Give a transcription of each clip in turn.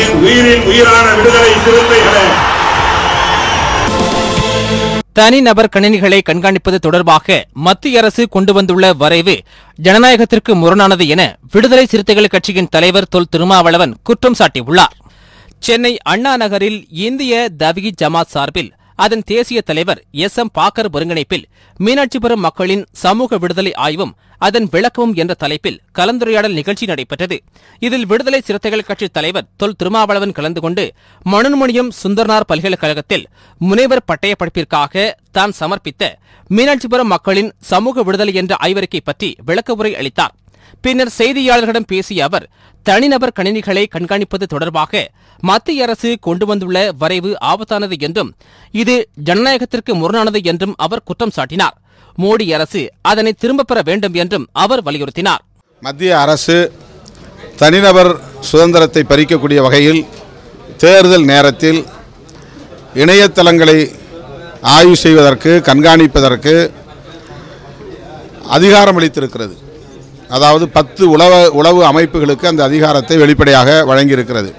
என் உயிரின் உயிரான விடுதலை சிறுத்தைகளே. தனிநபர் கணினிகளை கண்காணிப்பது தொடர்பாக மத்திய அரசு கொண்டு வந்துள்ள வரைவு ஜனநாயகத்திற்கு முரணானது என விடுதலை சிறுத்தைகள் கட்சியின் தலைவர் தொல் திருமாவளவன் குற்றம் சாட்டியுள்ளார். சென்னை அண்ணா நகரில் இந்திய தவிகி ஜமாத் சார்பில் அதன் தேசிய தலைவர் எஸ் எம் பாக்கர் ஒருங்கிணைப்பில் மீனாட்சிபுரம் மக்களின் சமூக விடுதலை ஆய்வும் அதன் விளக்கமும் என்ற தலைப்பில் கலந்துரையாடல் நிகழ்ச்சி நடைபெற்றது. இதில் விடுதலை சிறுத்தைகள் கட்சி தலைவர் தொல் திருமாவளவன் கலந்து கொண்டு மனோன்மணியம் சுந்தர்னார் பல்கலைக்கழகத்தில் முனைவர் பட்டய படிப்பிற்காக தான் சமர்ப்பித்த மீனாட்சிபுரம் மக்களின் சமூக விடுதலை என்ற ஆய்வறிக்கை பற்றி விளக்க உரை அளித்தார். பின்னர் செய்தியாளர்களிடம் பேசிய அவர் தனிநபர் கணினிகளை கண்காணிப்பது தொடர்பாக மத்திய அரசு கொண்டு வந்துள்ள வரைவு ஆபத்தானது என்றும் இது ஜனநாயகத்திற்கு முரணானது என்றும் அவர் குற்றம் சாட்டினார். மோடி அரசு அதனை திரும்பப் பெற வேண்டும் என்றும் அவர் வலியுறுத்தினார். மத்திய அரசு தனிநபர் சுதந்திரத்தை பறிக்கக்கூடிய வகையில் தேர்தல் நேரத்தில் இணையதளங்களை ஆய்வு செய்வதற்கு கண்காணிப்பதற்கு அதிகாரம் அளித்திருக்கிறது. அதாவது பத்து உளவு உளவு அமைப்புகளுக்கு அந்த அதிகாரத்தை வெளிப்படையாக வழங்கியிருக்கிறது.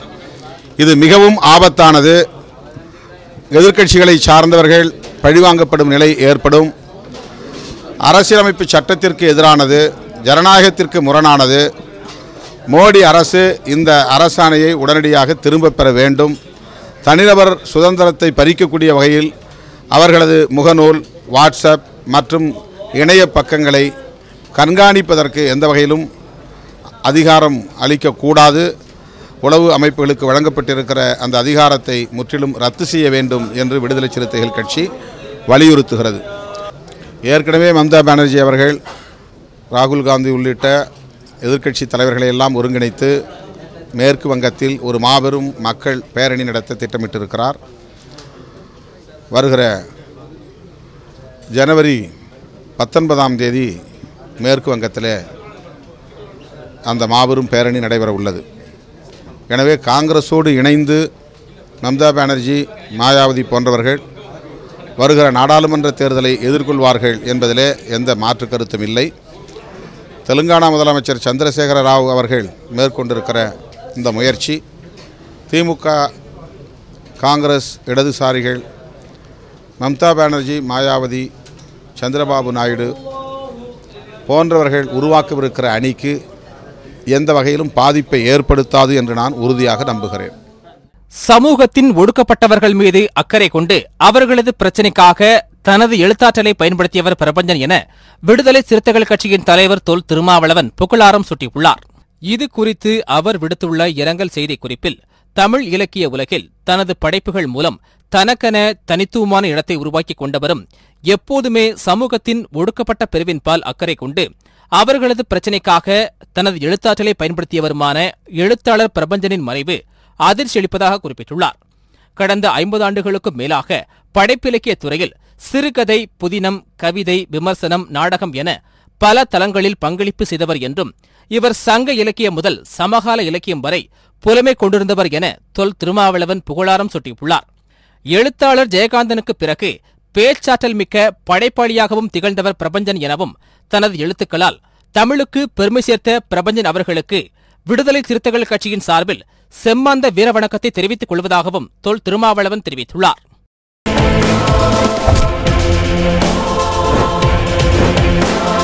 இது மிகவும் ஆபத்தானது. எதிர்க்கட்சிகளை சார்ந்தவர்கள் பழிவாங்கப்படும் நிலை ஏற்படும். அரசியலமைப்பு சட்டத்திற்கு எதிரானது ஜனநாயகத்திற்கு முரணானது. மோடி அரசு இந்த அரசாணையை உடனடியாக திரும்பப் பெற வேண்டும். தனிநபர் சுதந்திரத்தை பறிக்கக்கூடிய வகையில் அவர்களது முகநூல் வாட்ஸ்அப் மற்றும் இணைய பக்கங்களை கண்காணிப்பதற்கு எந்த வகையிலும் அதிகாரம் அளிக்கக்கூடாது. உளவு அமைப்புகளுக்கு வழங்கப்பட்டிருக்கிற அந்த அதிகாரத்தை முற்றிலும் ரத்து செய்ய வேண்டும் என்று விடுதலை சிறுத்தைகள் கட்சி வலியுறுத்துகிறது. ஏற்கனவே மம்தா பானர்ஜி அவர்கள் ராகுல் காந்தி உள்ளிட்ட எதிர்க்கட்சி தலைவர்களை எல்லாம் ஒருங்கிணைத்து மேற்கு வங்கத்தில் ஒரு மாபெரும் மக்கள் பேரணி நடத்த திட்டமிட்டிருக்கிறார். வருகிற ஜனவரி பத்தொன்பதாம் தேதி மேற்கு வங்கத்தில் அந்த மாபெரும் பேரணி நடைபெற உள்ளது. எனவே காங்கிரஸோடு இணைந்து மம்தா பானர்ஜி மாயாவதி போன்றவர்கள் வருகிற நாடாளுமன்ற தேர்தலை எதிர்கொள்வார்கள் என்பதிலே எந்த மாற்று கருத்தும் இல்லை. தெலுங்கானா முதலமைச்சர் சந்திரசேகர ராவ் அவர்கள் மேற்கொண்டிருக்கிற இந்த முயற்சி திமுக காங்கிரஸ் இடதுசாரிகள் மம்தா பானர்ஜி மாயாவதி சந்திரபாபு நாயுடு போன்றவர்கள் உருவாக்கவிருக்கிற அணிக்கு எந்த வகையிலும் பாதிப்பை ஏற்படுத்தாது என்று நான் உறுதியாக நம்புகிறேன். சமூகத்தின் ஒடுக்கப்பட்டவர்கள் மீது அக்கறை கொண்டு அவர்களது பிரச்சினைக்காக தனது எழுத்தாற்றலை பயன்படுத்தியவர் பிரபஞ்சன் என விடுதலை சிறுத்தைகள் கட்சியின் தலைவர் தொல் திருமாவளவன் புகழாரம் சூட்டியுள்ளார். இது குறித்து அவர் விடுத்துள்ள இரங்கல் செய்தி குறிப்பில் தமிழ் இலக்கிய உலகில் தனது படைப்புகள் மூலம் தனக்கென தனித்துவமான இடத்தை உருவாக்கிக் கொண்டவரும் எப்போதுமே சமூகத்தின் ஒடுக்கப்பட்ட பிரிவின் பால் அக்கறை கொண்டு அவர்களது பிரச்சினைக்காக தனது எழுத்தாற்றலை பயன்படுத்தியவருமான எழுத்தாளர் பிரபஞ்சனின் மறைவு அதிர்ச்சி அளிப்பதாக குறிப்பிட்டுள்ளார். கடந்த ஐம்பது ஆண்டுகளுக்கும் மேலாக படைப்பிலக்கிய துறையில் சிறுகதை புதினம் கவிதை விமர்சனம் நாடகம் என பல தளங்களில் பங்களிப்பு செய்தவர் என்றும் இவர் சங்க இலக்கியம் முதல் சமகால இலக்கியம் வரை புலமை கொண்டிருந்தவர் என தொல் திருமாவளவன் புகழாரம் சுட்டியுள்ளார். எழுத்தாளர் ஜெயகாந்தனுக்கு பிறகு பேச்சாற்றல் மிக்க படைப்பாளியாகவும் திகழ்ந்தவர் பிரபஞ்சன் எனவும் தனது எழுத்துக்களால் தமிழுக்கு பெருமை சேர்த்த பிரபஞ்சன் அவர்களுக்கு விடுதலை சிறுத்தைகள் கட்சியின் சார்பில் செம்மாந்த வீரவணக்கத்தை தெரிவித்துக் கொள்வதாகவும் தொல் திருமாவளவன் தெரிவித்துள்ளார்.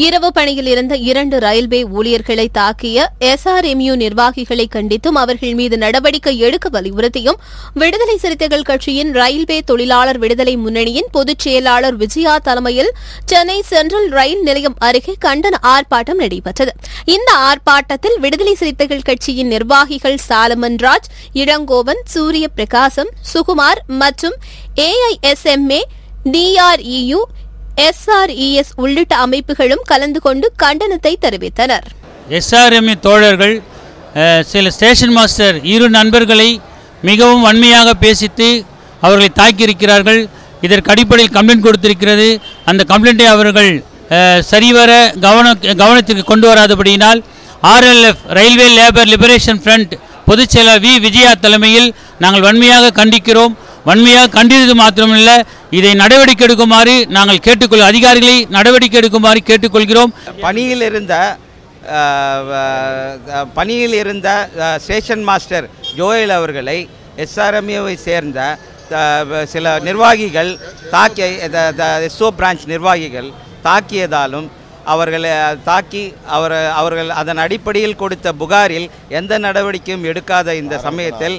இரவு பணியில் இருந்த இரண்டு ரயில்வே ஊழியர்களை தாக்கிய எஸ்ஆர்எம்யூ நிர்வாகிகளை கண்டித்தும் அவர்கள் மீது நடவடிக்கை எடுக்க வலியுறுத்தியும் விடுதலை சிறுத்தைகள் கட்சியின் ரயில்வே தொழிலாளர் விடுதலை முன்னணியின் பொதுச் செயலாளர் விஜயா தலைமையில் சென்னை சென்ட்ரல் ரயில் நிலையம் அருகே கண்டன ஆர்ப்பாட்டம் நடைபெற்றது. இந்த ஆர்ப்பாட்டத்தில் விடுதலை சிறுத்தைகள் கட்சியின் நிர்வாகிகள் சாலமன் ராஜ் இளங்கோவன் சூரிய பிரகாசம் சுகுமார் மற்றும் ஏஐஎஸ்எம்ஏ டிஆர்இயு எஸ்ஆர்இஎஸ் உள்ளிட்ட அமைப்புகளும் கலந்து கொண்டு கண்டனத்தை தெரிவித்தனர். எஸ்ஆர்எம்இ தோழர்கள் சில ஸ்டேஷன் மாஸ்டர் இரு நண்பர்களை மிகவும் வன்மையாக பேசித்து அவர்களை தாக்கியிருக்கிறார்கள். இதற்கு அடிப்படையில் கம்ப்ளைண்ட் கொடுத்திருக்கிறது. அந்த கம்ப்ளைண்ட்டை அவர்கள் சரிவர கவன கவனத்திற்கு கொண்டு வராதபடியினால் RLF railway labour liberation front பொதுச் செயலர் வி. விஜயா தலைமையில் நாங்கள் வன்மையாக கண்டிக்கிறோம். வன்மையாக கண்டித்தது மாத்திரமல்ல. இதை நடவடிக்கை எடுக்குமாறு நாங்கள் கேட்டுக்கொள் அதிகாரிகளை நடவடிக்கை எடுக்குமாறு கேட்டுக்கொள்கிறோம். பணியில் இருந்த பணியில் இருந்த ஸ்டேஷன் மாஸ்டர் ஜோயல் அவர்களை எஸ்ஆர்எம்ஏவை சேர்ந்த சில நிர்வாகிகள் தாக்கிய எஸ்ஓ பிரான்ச் நிர்வாகிகள் தாக்கியதாலும் அவர்களை தாக்கி அவர் அவர்கள் அதன் அடிப்படையில் கொடுத்த புகாரில் எந்த நடவடிக்கையும் எடுக்காத இந்த சமயத்தில்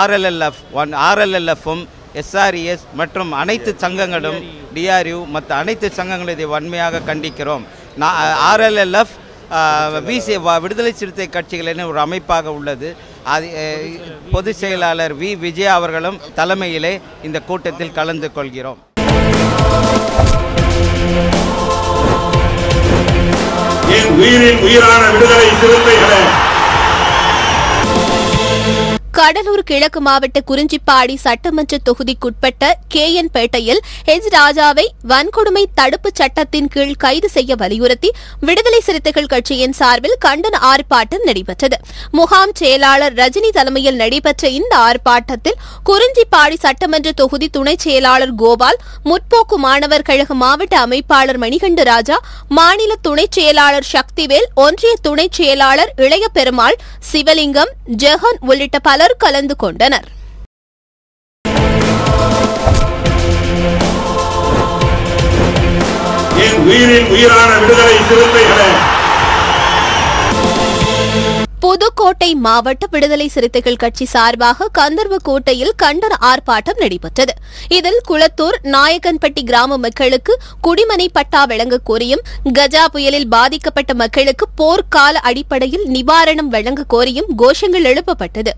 ஆர்எல்எல்எஃப் ஒன் ஆர்எல்எல்எஃப்பும் எஸ்ஆர்இஎஸ் மற்றும் அனைத்து சங்கங்களும் டிஆர்யூ மற்ற அனைத்து சங்கங்களும் இதை வன்மையாக கண்டிக்கிறோம். நான் ஆர்எல்எல்எஃப் விசி விடுதலை சிறுத்தை கட்சிகளின் ஒரு அமைப்பாக உள்ளது. அது பொதுச் செயலாளர் வி விஜயா அவர்களும் தலைமையிலே இந்த கூட்டத்தில் கலந்து கொள்கிறோம். என் உயிரின் உயிரான விடுதலை சிறுத்தைகளே கடலூர் கிழக்கு மாவட்ட குறிஞ்சிப்பாடி சட்டமன்ற தொகுதிக்குட்பட்ட கே என் பேட்டையில் ஹெச் ராஜாவை வன்கொடுமை தடுப்பு சட்டத்தின் கீழ் கைது செய்ய வலியுறுத்தி விடுதலை சிறுத்தைகள் கட்சியின் சார்பில் கண்டன ஆர்ப்பாட்டம் நடைபெற்றது. முகாம் செயலாளர் ரஜினி தலைமையில் நடைபெற்ற இந்த ஆர்ப்பாட்டத்தில் குறிஞ்சிப்பாடி சட்டமன்ற தொகுதி துணை செயலாளர் கோபால் முற்போக்கு மாணவர் கழக மாவட்ட அமைப்பாளர் மணிகண்ட ராஜா மாநில துணை செயலாளர் சக்திவேல் ஒன்றிய துணை செயலாளர் இளைய பெருமாள் சிவலிங்கம் ஜெகன் உள்ளிட்ட பலர் கலந்து கொண்டனர். என் உயிரின் உயிரான விடுதலை சிறுத்தைகளே. புதுக்கோட்டை மாவட்ட விடுதலை சிறுத்தைகள் கட்சி சார்பாக கந்தர்வக்கோட்டையில் கண்டன ஆர்ப்பாட்டம் நடைபெற்றது. இதில் குளத்தூர் நாயக்கன்பட்டி கிராம மக்களுக்கு குடிமனை பட்டா வழங்க கோரியும் கஜா புயலில் பாதிக்கப்பட்ட மக்களுக்கு போர்க்கால அடிப்படையில் நிவாரணம் வழங்க கோரியும் கோஷங்கள் எழுப்பப்பட்டது.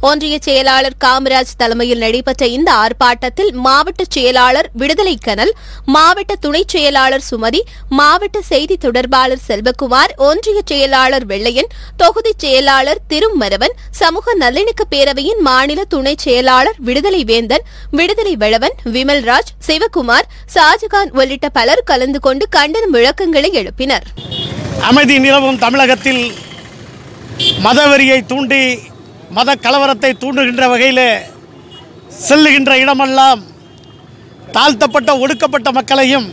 ஒன்றிய செயலாளர் காமராஜ் தலைமையில் நடைபெற்ற இந்த ஆர்ப்பாட்டத்தில் மாவட்ட செயலாளர் விடுதலை கனல் மாவட்ட துணை செயலாளர் சுமதி மாவட்ட செய்தி தொடர்பாளர் செல்வகுமார் ஒன்றிய செயலாளர் வெள்ளையன் தொகுதி செயலாளர் திருமரவன் சமூக நல்லிணக்க பேரவையின் மாநில துணை செயலாளர் விடுதலை வேந்தன் விடுதலை வளவன் விமல்ராஜ் சிவகுமார் ஷாஜகான் உள்ளிட்ட பலர் கலந்து கொண்டு கண்டன முழக்கங்களை எழுப்பினர். அமைதி நிலவும் தமிழகத்தில் மதவெறியை தூண்டி மத கலவரத்தை தூண்டுகின்ற வகையில் செல்லுகின்ற இடமெல்லாம் தாழ்த்தப்பட்ட ஒடுக்கப்பட்ட மக்களையும்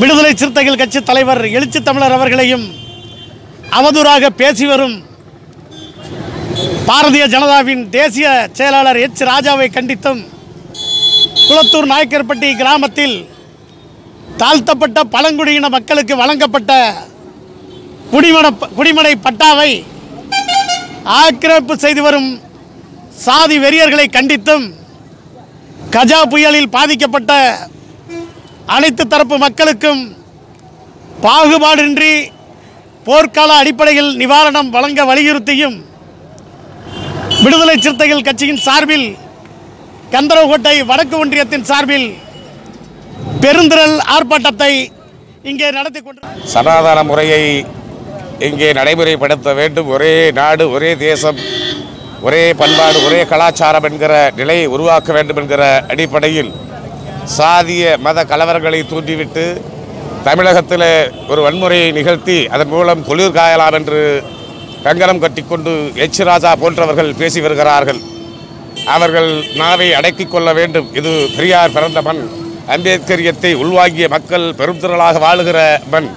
விடுதலை சிறுத்தைகள் கட்சி தலைவர் எழுச்சி தமிழர் அவர்களையும் அவதூறாக பேசி வரும் பாரதிய ஜனதாவின் தேசிய செயலாளர் எச் ராஜாவை கண்டித்தும் குளத்தூர் நாயக்கர்பட்டி கிராமத்தில் தாழ்த்தப்பட்ட பழங்குடியின மக்களுக்கு வழங்கப்பட்ட குடிமன குடிமனை பட்டாவை ஆக்கிரமிப்பு செய்து வரும் சாதி வெறியர்களை கண்டித்தும் கஜா புயலில் பாதிக்கப்பட்ட அனைத்து தரப்பு மக்களுக்கும் பாகுபாடின்றி போர்க்கால அடிப்படையில் நிவாரணம் வழங்க வலியுறுத்தியும் விடுதலை சிறுத்தைகள் கட்சியின் சார்பில் கந்தரவகோட்டை வடக்கு ஒன்றியத்தின் சார்பில் பெருந்திரல் ஆர்ப்பாட்டத்தை இங்கே நடத்தி கொண்டு சனாதன முறையை இங்கே நடைமுறைப்படுத்த வேண்டும். ஒரே நாடு ஒரே தேசம் ஒரே பண்பாடு ஒரே கலாச்சாரம் என்கிற நிலையை உருவாக்க வேண்டும் என்கிற அடிப்படையில் சாதிய மத கலவரங்களை தூண்டிவிட்டு தமிழகத்தில் ஒரு வன்முறையை நிகழ்த்தி அதன் மூலம் குளிர் காயலாம் என்று கங்கணம் கட்டிக்கொண்டு எச் ராஜா போன்றவர்கள் பேசி வருகிறார்கள். அவர்கள் நாவை அடக்கிக் கொள்ள வேண்டும். இது பெரியார் பிறந்த மண். அம்பேத்கரியத்தை உள்வாங்கிய மக்கள் பெருந்திரளாக வாழுகிற மண்.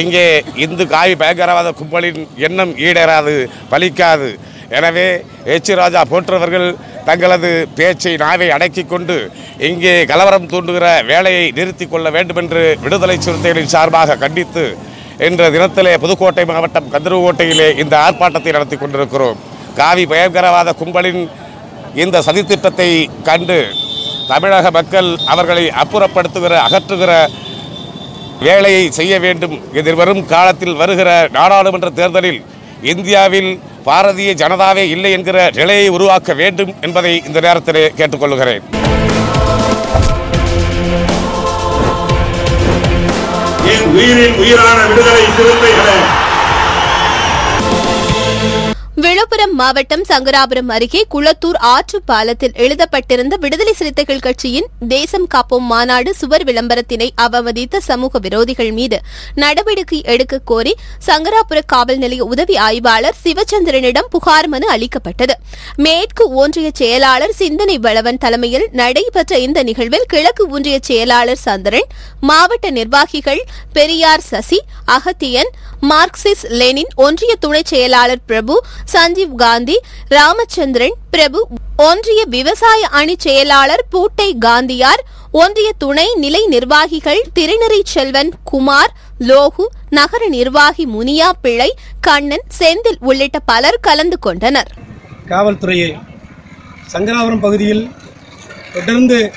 இங்கே இந்து காவி பயங்கரவாத கும்பலின் எண்ணம் ஈடேறாது பலிக்காது. எனவே எச் ராஜா போன்றவர்கள் தங்களது பேச்சை நாவை அடக்கிக் கொண்டு இங்கே கலவரம் தூண்டுகிற வேலையை நிறுத்தி கொள்ள வேண்டும் என்று விடுதலை சிறுத்தைகளின் சார்பாக கண்டித்து என்ற தினத்திலே புதுக்கோட்டை மாவட்டம் கந்தருக்கோட்டையிலே இந்த ஆர்ப்பாட்டத்தை நடத்தி கொண்டிருக்கிறோம். காவி பயங்கரவாத கும்பலின் இந்த சதித்திட்டத்தை கண்டு தமிழக மக்கள் அவர்களை அப்புறப்படுத்துகிற அகற்றுகிற வேலையை செய்ய வேண்டும் எதிர்வரும் காலத்தில் வருகிற நாடாளுமன்ற தேர்தலில் இந்தியாவில் பாரதிய ஜனதாவே இல்லை என்கிற நிலையை உருவாக்க வேண்டும் என்பதை இந்த நேரத்திலே கேட்டுக்கொள்கிறேன் உயிரின் உயிரான விடுதலை சிறுத்தைகளே விழுப்புரம் மாவட்டம் சங்கராபுரம் அருகே குளத்தூர் ஆற்று பாலத்தில் எழுதப்பட்டிருந்த விடுதலை சிறுத்தைகள் கட்சியின் தேசம் காப்போம் மாநாடு சுவர் விளம்பரத்தினை அவமதித்த சமூக விரோதிகள் மீது நடவடிக்கை எடுக்க கோரி சங்கராபுர காவல் நிலைய உதவி ஆய்வாளர் சிவச்சந்திரனிடம் புகார் மனு அளிக்கப்பட்டது. மேற்கு ஒன்றிய செயலாளர் சிந்தனை வளவன் தலைமையில் நடைபெற்ற இந்த நிகழ்வில் கிழக்கு ஒன்றிய செயலாளர் சந்திரன் மாவட்ட நிர்வாகிகள் பெரியார் சசி அகத்தியன் மார்க்சிஸ்ட் லெனின் ஒன்றிய துணை செயலாளர் பிரபு சஞ்சீவ் காந்தி ராமச்சந்திரன் பிரபு ஒன்றிய விவசாய அணி செயலாளர் பூட்டை காந்தியார் ஒன்றிய துணை நிலை நிர்வாகிகள் திருநெறி செல்வன் குமார் லோகு நகர நிர்வாகி முனியா பிள்ளை கண்ணன் செந்தில் உள்ளிட்ட பலர் கலந்து கொண்டனர். காவல்துறையை சங்கராபுரம் பகுதியில் தொடர்ந்து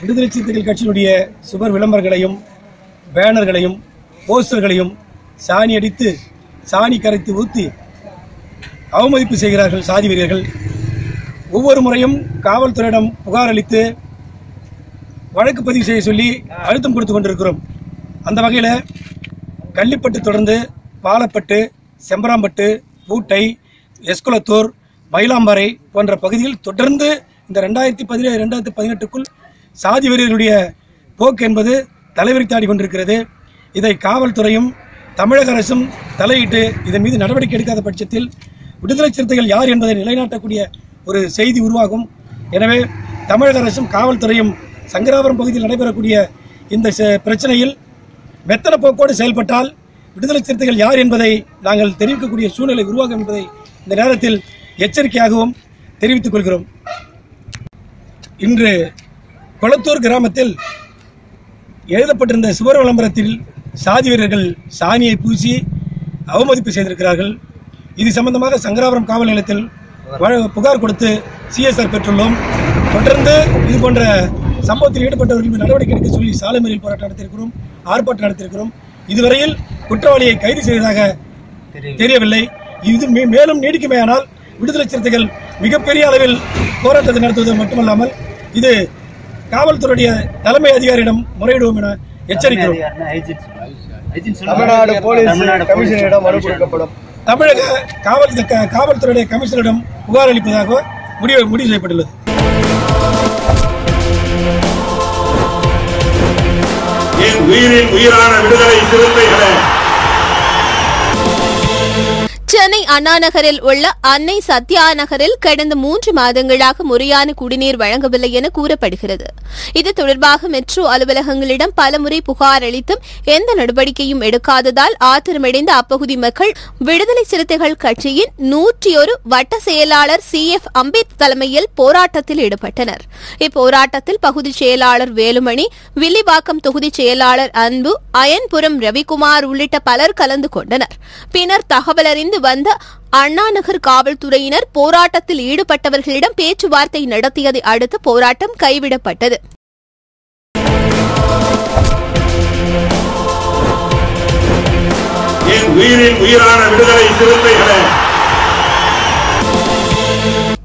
விடுதலை சிறுத்தைகள் கட்சியினுடைய சுவர் விளம்பரங்களையும் பேனர்களையும் போஸ்டர்களையும் சாணி அடித்து சாணி கரைத்து ஊற்றி அவமதிப்பு செய்கிறார்கள் சாதி வீரர்கள். ஒவ்வொரு முறையும் காவல்துறையிடம் புகார் அளித்து வழக்கு பதிவு செய்ய சொல்லி அழுத்தம் கொடுத்து கொண்டிருக்கிறோம். அந்த வகையில் கள்ளிப்பட்டு தொடர்ந்து பாலப்பட்டு செம்பராம்பட்டு பூட்டை எஸ்குலத்தூர் மயிலாம்பாறை போன்ற பகுதியில் தொடர்ந்து இந்த ரெண்டாயிரத்தி பதினேழு ரெண்டாயிரத்தி பதினெட்டுக்குள் சாதி வீரர்களுடைய போக்கு என்பது தலைவிரித்தாடி கொண்டிருக்கிறது. இதை காவல்துறையும் தமிழக அரசும் தலையிட்டு இதன் மீது நடவடிக்கை எடுக்காத பட்சத்தில் விடுதலை சிறுத்தைகள் யார் என்பதை நிலைநாட்டக்கூடிய ஒரு செய்தி உருவாகும். எனவே தமிழக அரசும் காவல்துறையும் சங்கராபுரம் பகுதியில் நடைபெறக்கூடிய இந்த ச- பிரச்சனையில் மெத்தன போக்கோடு செயல்பட்டால் விடுதலை சிறுத்தைகள் யார் என்பதை நாங்கள் தெரிவிக்கக்கூடிய சூழ்நிலை உருவாகும் என்பதை இந்த நேரத்தில் எச்சரிக்கையாகவும் தெரிவித்துக் கொள்கிறோம். இன்று கொளத்தூர் கிராமத்தில் எழுதப்பட்டிருந்த சுவர் விளம்பரத்தில் சாதி வீரர்கள் சாணியை பூசி அவமதிப்பு செய்திருக்கிறார்கள். இது சம்பந்தமாக சங்கராபுரம் காவல் நிலையத்தில் புகார் கொடுத்து சிஎஸ்ஆர் பெற்றுள்ளோம். தொடர்ந்து இது போன்ற சம்பவத்தில் ஈடுபட்டவர்கள் மீது நடவடிக்கை எடுக்க சொல்லி சாலை மறியல் போராட்டம் நடத்தியிருக்கிறோம் ஆர்ப்பாட்டம் நடத்தியிருக்கிறோம். இதுவரையில் குற்றவாளியை கைது செய்ததாக தெரியவில்லை. இது மேலும் நீடிக்குமேயானால் விடுதலை சிறுத்தைகள் மிகப்பெரிய அளவில் போராட்டத்தை நடத்துவது மட்டுமல்லாமல் இது காவல்துறையுடைய தலைமை அதிகாரியிடம் முறையிடுவோம் என எச்சரிக்கிறோம். தமிழ்நாடு போலீஸ் கமிஷனரிடம் மனு கொடுக்கப்படும் தமிழக காவல் காவல்துறையுடைய கமிஷனரிடம் புகார் அளிப்பதாக முடிவு முடிவு செய்யப்பட்டுள்ளது. என் உயிரின் உயிரான விடுதலை சிறுத்தைகளே சென்னை அண்ணா நகரில் உள்ள அன்னை சத்யா நகரில் கடந்த மூன்று மாதங்களாக முறையான குடிநீர் வழங்கவில்லை என கூறப்படுகிறது. இது தொடர்பாக மெட்ரோ அலுவலகங்களிடம் பலமுறை புகார் அளித்தும் எந்த நடவடிக்கையும் எடுக்காததால் ஆத்திரமடைந்த அப்பகுதி மக்கள் விடுதலை சிறுத்தைகள் கட்சியின் நூற்றி ஒரு வட்ட செயலாளர் சி. எஃப். அம்பேத் தலைமையில் போராட்டத்தில் ஈடுபட்டனர். இப்போராட்டத்தில் பகுதி செயலாளர் வேலுமணி வில்லிவாக்கம் தொகுதி செயலாளர் அன்பு அயன்புரம் ரவிக்குமார் உள்ளிட்ட பலர் கலந்து கொண்டனர். பின்னர் தகவலறிந்து வந்த அண்ணா நகர் காவல்துறையினர் போராட்டத்தில் ஈடுபட்டவர்களிடம் பேச்சுவார்த்தை நடத்தியதை அடுத்து போராட்டம் கைவிடப்பட்டது. என் உயிரின் உயிரான விடுதலை சிறுத்தைகளை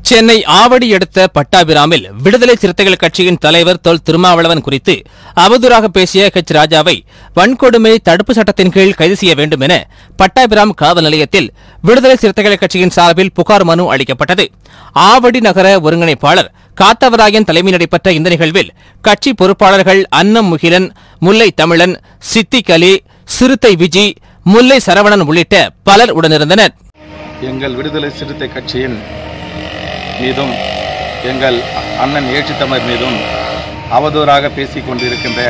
சென்னை ஆவடி அடுத்த பட்டாபிராமில் விடுதலை சிறுத்தைகள் கட்சியின் தலைவர் தொல் திருமாவளவன் குறித்து அவதூறாக பேசிய ஹெச் ராஜாவை வன்கொடுமை தடுப்பு சட்டத்தின் கீழ் கைது செய்ய வேண்டும் என பட்டாபிராம் காவல் நிலையத்தில் விடுதலை சிறுத்தைகள் கட்சியின் சார்பில் புகார் மனு அளிக்கப்பட்டது. ஆவடி நகர ஒருங்கிணைப்பாளர் காத்தவராயன் தலைமை நடைபெற்ற இந்த நிகழ்வில் கட்சி பொறுப்பாளர்கள் அன்னம் முகிலன் முல்லை தமிழன் சித்திக் அலி சிறுத்தை விஜி முல்லை சரவணன் உள்ளிட்ட பலர் உடனிருந்தனர். எங்கள் விடுதலை சிறுத்தை கட்சியின் மீதும் எங்கள் அண்ணன் ஏற்றுத்தமிழர் மீதும் அவதூறாக பேசி கொண்டிருக்கின்ற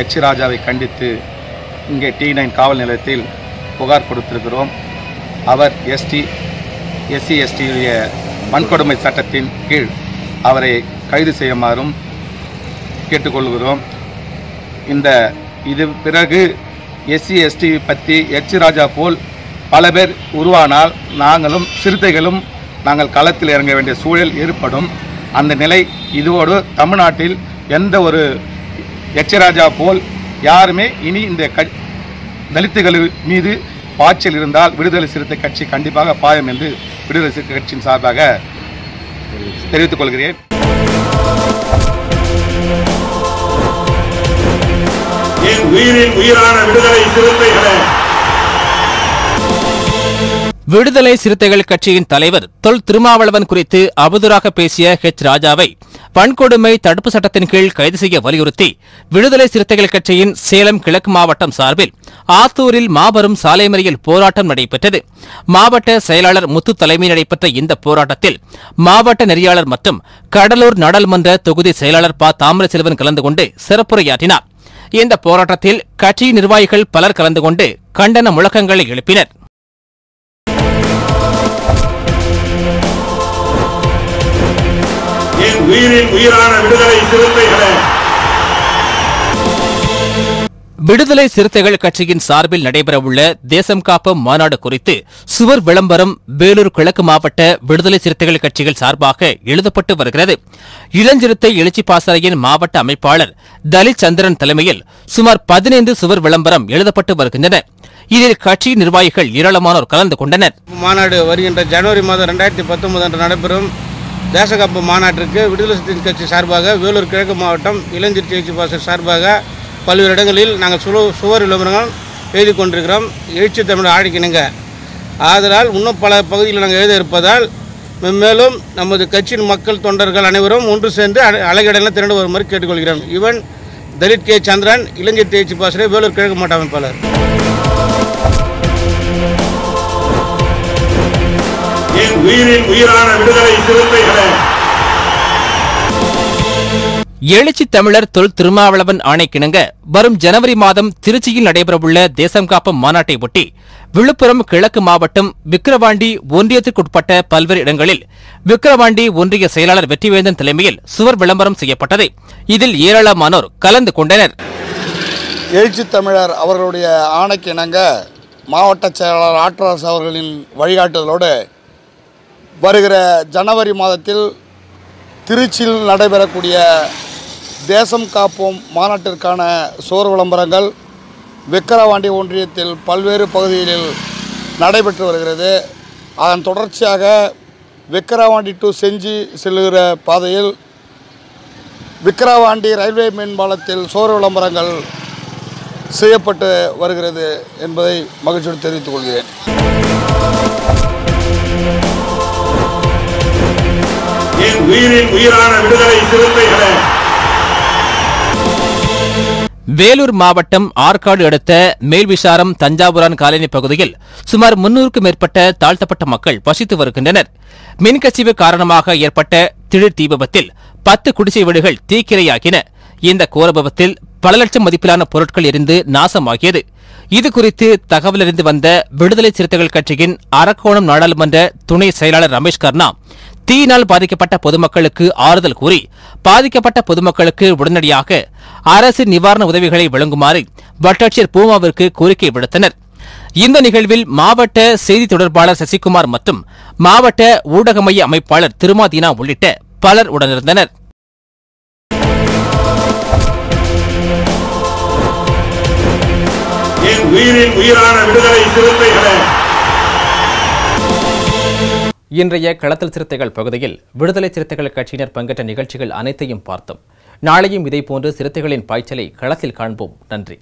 எச் ராஜாவை கண்டித்து இங்கே டி நைன் காவல் நிலையத்தில் புகார் கொடுத்திருக்கிறோம். அவர் எஸ்டி எஸ்சி எஸ்டியுடைய வன்கொடுமை சட்டத்தின் கீழ் அவரை கைது செய்யுமாறும் கேட்டுக்கொள்கிறோம். இந்த இது பிறகு எஸ்சி எஸ்டி பற்றி எச் ராஜா போல் பல பேர் உருவானால் நாங்களும் சிறுத்தைகளும் நாங்கள் களத்தில் இறங்க வேண்டிய சூழல் ஏற்படும். அந்த நிலை இதோடு தமிழ்நாட்டில் எந்த ஒரு எச்சராஜா போல் யாருமே இனி இந்த க தலித்துகள் மீது பாய்ச்சல் இருந்தால் விடுதலை சிறுத்தை கட்சி கண்டிப்பாக பாயம் என்று விடுதலை சிறுத்தை கட்சியின் சார்பாக தெரிவித்துக் கொள்கிறேன். என் உயிரின் உயிரான விடுதலை சிறுத்தைகளை விடுதலை சிறுத்தைகள் கட்சியின் தலைவர் தொல் திருமாவளவன் குறித்து அவதூறாக பேசிய ஹெச் ராஜாவை வன்கொடுமை தடுப்பு சட்டத்தின் கீழ் கைது செய்ய வலியுறுத்தி விடுதலை சிறுத்தைகள் கட்சியின் சேலம் கிழக்கு மாவட்டம் சார்பில் ஆத்தூரில் மாபெரும் சாலை மறியல் போராட்டம் நடைபெற்றது. மாவட்ட செயலாளர் முத்து தலைமையில் நடைபெற்ற இந்த போராட்டத்தில் மாவட்ட நெறியாளர் மற்றும் கடலூர் நாடாளுமன்ற தொகுதி செயலாளர் ப. தாமரசெல்வன் கலந்து கொண்டு சிறப்புரையாற்றினார். இந்த போராட்டத்தில் கட்சியின் நிர்வாகிகள் பலர் கலந்து கொண்டு கண்டன முழக்கங்களை எழுப்பினர். என் உயிரின் உயிரான விடுதலை சிறுத்தைகளே. விடுதலை சிறுத்தைகள் கட்சியின் சார்பில் நடைபெறவுள்ள தேசம் காப்போம் மாநாடு குறித்து சுவர் விளம்பரம் வேலூர் கிழக்கு மாவட்ட விடுதலை சிறுத்தைகள் கட்சிகள் சார்பாக எழுதப்பட்டு வருகிறது. இளஞ்சிறுத்தை எழுச்சி பாசறையின் மாவட்ட அமைப்பாளர் தலித் சந்திரன் தலைமையில் சுமார் பதினைந்து சுவர் விளம்பரம் எழுதப்பட்டு வருகின்றன. இதில் கட்சி நிர்வாகிகள் ஏராளமானோர் கலந்து கொண்டனர். மாநாடு வருகின்ற ஜனவரி மாதம் ரெண்டாயிரத்தி பத்தொன்பது அன்று நடைபெறும். தேசகாப்பு மாநாட்டிற்கு விடுதலை சிறுத்தைகள் கட்சி சார்பாக வேலூர் கிழக்கு மாவட்டம் இளஞ்சிறுத்தை எழுச்சி பாசர் சார்பாக பல்வேறு இடங்களில் நாங்கள் சுலு சுவர் விளம்பரங்கள் எழுதி கொண்டிருக்கிறோம். எழுச்சி தமிழ் ஆடிக்கணுங்க ஆதலால் இன்னும் பல பகுதிகளில் நாங்கள் எழுத இருப்பதால் மென்மேலும் நமது கட்சியின் மக்கள் தொண்டர்கள் அனைவரும் ஒன்று சேர்ந்து அழகிடலாம் திரண்டு வருமாறு கேட்டுக்கொள்கிறோம். இவன் தலித் கே. சந்திரன் இளஞ்சிறுத்தை எழுச்சி பாசறை வேலூர் கிழக்கு மாவட்ட அமைப்பாளர். என் உயிரின் உயிரான விடுதலை சிறுத்தைகளே. எழுச்சி தமிழர் தொல் திருமாவளவன் ஆணைக்கிணங்க வரும் ஜனவரி மாதம் திருச்சியில் நடைபெறவுள்ள தேசம் காப்பம் மாநாட்டை ஒட்டி விழுப்புரம் கிழக்கு மாவட்டம் விக்கிரவாண்டி ஒன்றியத்திற்குட்பட்ட பல்வேறு இடங்களில் விக்கிரவாண்டி ஒன்றிய செயலாளர் வெற்றிவேந்தன் தலைமையில் சுவர் விளம்பரம் செய்யப்பட்டது. இதில் ஏராளமானோர் கலந்து கொண்டனர். எழுச்சி தமிழர் அவர்களுடைய ஆணைக்கு இணங்க மாவட்ட செயலாளர் ஆற்றரசு அவர்களின் வழிகாட்டுதலோடு வருகிற ஜனவரி மாதத்தில் திருச்சியில் நடைபெறக்கூடிய தேசம் காப்போம் மாநாட்டிற்கான சோர் விளம்பரங்கள் விக்கிரவாண்டி ஒன்றியத்தில் பல்வேறு பகுதிகளில் நடைபெற்று வருகிறது. அதன் தொடர்ச்சியாக விக்கிரவாண்டி டு செஞ்சி செல்லுகிற பாதையில் விக்கிரவாண்டி ரயில்வே மேம்பாலத்தில் சோர் விளம்பரங்கள் செய்யப்பட்டு வருகிறது என்பதை மகிழ்ச்சியோடு தெரிவித்துக் கொள்கிறேன். உயிரின் உயிரான விடுதலை சிறுத்தைகளே. வேலூர் மாவட்டம் ஆற்காடு அடுத்த மேல்விசாரம் தஞ்சாவூரான் காலனி பகுதியில் சுமார் முன்னூறுக்கும் மேற்பட்ட தாழ்த்தப்பட்ட மக்கள் வசித்து வருகின்றனர். மின்கசிவு காரணமாக ஏற்பட்ட திடீர் தீபத்தில் பத்து குடிசை வீடுகள் தீக்கிரையாகின. இந்த கோரபவத்தில் பல லட்சம் மதிப்பிலான பொருட்கள் எரிந்து நாசமாகியது. இது குறித்து தகவலறிந்து வந்த விடுதலை சிறுத்தைகள் கட்சியின் அரக்கோணம் நாடாளுமன்ற துணை செயலாளர் ரமேஷ் கர்ணா தீயினால் பாதிக்கப்பட்ட பொதுமக்களுக்கு ஆறுதல் கூறி பாதிக்கப்பட்ட பொதுமக்களுக்கு உடனடியாக அரசு நிவாரண உதவிகளை வழங்குமாறு வட்டாட்சியர் பூமாவிற்கு கோரிக்கை விடுத்தனர். இந்த நிகழ்வில் மாவட்ட செய்தி தொடர்பாளர் சசிகுமார் மற்றும் மாவட்ட ஊடக மைய அமைப்பாளர் திருமாதீனா உள்ளிட்ட பலர் உடனிருந்தனர். உயிரின் உயிரான விடுதலை சிறுத்தைகளை இன்றைய களத்தல் சிறுத்தைகள் பகுதியில் விடுதலை சிறுத்தைகள் கட்சியினர் பங்கேற்ற நிகழ்ச்சிகள் அனைத்தையும் பார்த்தோம். நாளையும் இதேபோன்று சிறுத்தைகளின் பாய்ச்சலை களத்தில் காண்போம். நன்றி.